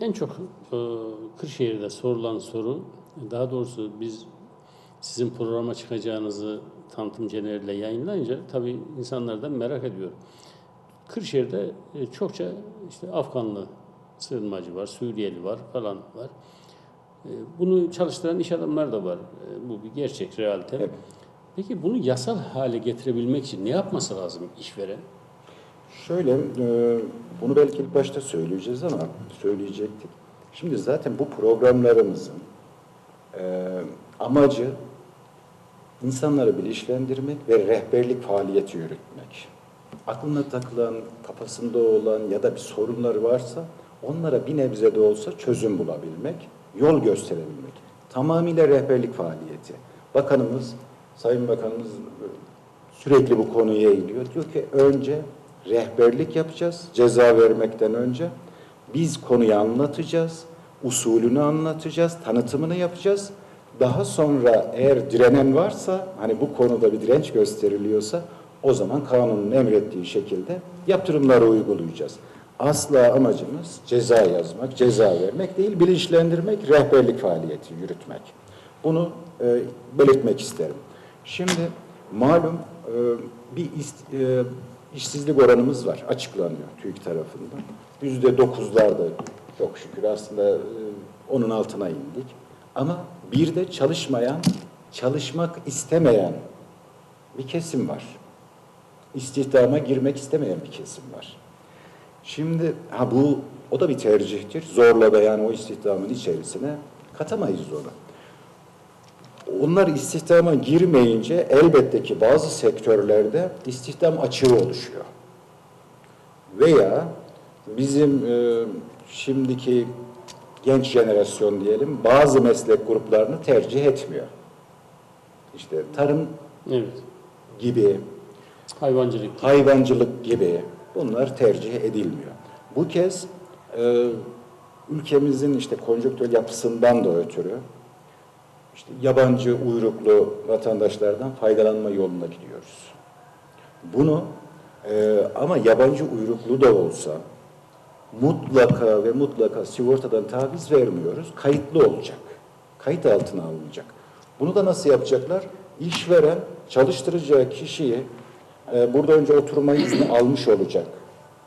En çok e, Kırşehir'de sorulan soru, daha doğrusu biz sizin programa çıkacağınızı tanıtım geneliyle yayınlayınca tabii insanlar da merak ediyor. Kırşehir'de e, çokça işte Afganlı sığınmacı var, Suriyeli var falan var. E, Bunu çalıştıran iş adamları da var. E, Bu bir gerçek, realite. Evet. Peki bunu yasal hale getirebilmek için ne yapması lazım işveren? Şöyle, e, bunu belki ilk başta söyleyeceğiz ama söyleyecektik. Şimdi zaten bu programlarımızın e, amacı insanları bilinçlendirmek ve rehberlik faaliyeti yürütmek. Aklına takılan, kafasında olan ya da bir sorunları varsa onlara bir nebze de olsa çözüm bulabilmek, yol gösterebilmek. Tamamıyla rehberlik faaliyeti. Bakanımız, Sayın Bakanımız sürekli bu konuya eğiliyor. Diyor ki önce rehberlik yapacağız ceza vermekten önce. Biz konuyu anlatacağız, usulünü anlatacağız, tanıtımını yapacağız. Daha sonra eğer direnen varsa, hani bu konuda bir direnç gösteriliyorsa o zaman kanunun emrettiği şekilde yaptırımları uygulayacağız. Asla amacımız ceza yazmak, ceza vermek değil, bilinçlendirmek, rehberlik faaliyeti yürütmek. Bunu e, belirtmek isterim. Şimdi malum e, bir ist- e, işsizlik oranımız var, açıklanıyor TÜİK tarafından. Yüzde dokuzlarda çok şükür aslında e, onun altına indik. Ama bir de çalışmayan, çalışmak istemeyen bir kesim var. İstihdama girmek istemeyen bir kesim var. Şimdi ha bu o da bir tercihtir. Zorla da yani o istihdamın içerisine katamayız onu. Onlar istihdama girmeyince elbette ki bazı sektörlerde istihdam açığı oluşuyor. Veya bizim e, şimdiki genç jenerasyon diyelim bazı meslek gruplarını tercih etmiyor. İşte tarım Evet. gibi, Hayvancılık. hayvancılık gibi bunlar tercih edilmiyor. Bu kez e, ülkemizin işte konjonktür yapısından da ötürü işte yabancı uyruklu vatandaşlardan faydalanma yoluna gidiyoruz. Bunu e, ama yabancı uyruklu da olsa mutlaka ve mutlaka sigortadan taviz vermiyoruz. Kayıtlı olacak. Kayıt altına alınacak. Bunu da nasıl yapacaklar? İşveren çalıştıracağı kişiyi e, burada önce oturma izni almış olacak.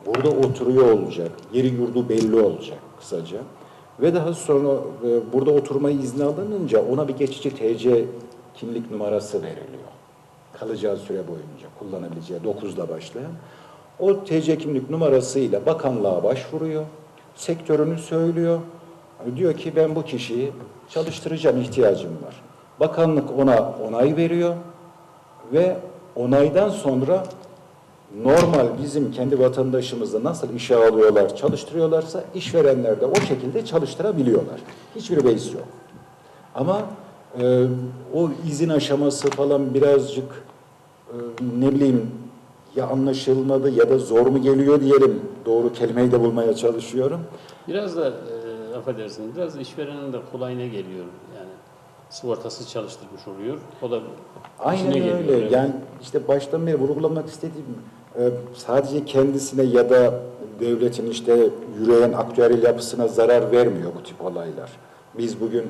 Burada oturuyor olacak. Yeri yurdu belli olacak kısaca. Ve daha sonra e, burada oturma izni alınınca ona bir geçici TC kimlik numarası veriliyor. Kalacağı süre boyunca kullanabileceği 9'da başlayan. O TC kimlik numarasıyla bakanlığa başvuruyor. Sektörünü söylüyor. Diyor ki ben bu kişiyi çalıştıracağım ihtiyacım var. Bakanlık ona onay veriyor ve onaydan sonra normal bizim kendi vatandaşımızı nasıl işe alıyorlar, çalıştırıyorlarsa işverenler de o şekilde çalıştırabiliyorlar. Hiçbir beis yok. Ama e, o izin aşaması falan birazcık e, ne bileyim ya anlaşılmadı ya da zor mu geliyor diyelim. Doğru kelimeyi de bulmaya çalışıyorum. Biraz da e, affedersiniz, biraz işverenin de kolayına geliyor. Yani sigortasız çalıştırmış oluyor. O da Aynen öyle. geliyor. Yani işte baştan beri vurgulamak istediğim sadece kendisine ya da devletin işte yüreğin aktüeryal yapısına zarar vermiyor bu tip olaylar. Biz bugün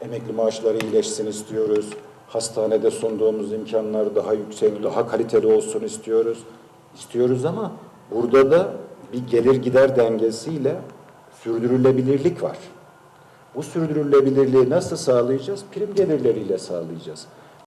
emekli maaşları iyileşsin istiyoruz. Hastanede sunduğumuz imkanlar daha yüksek, daha kaliteli olsun istiyoruz. İstiyoruz ama burada da bir gelir gider dengesiyle sürdürülebilirlik var. Bu sürdürülebilirliği nasıl sağlayacağız? Prim gelirleriyle sağlayacağız.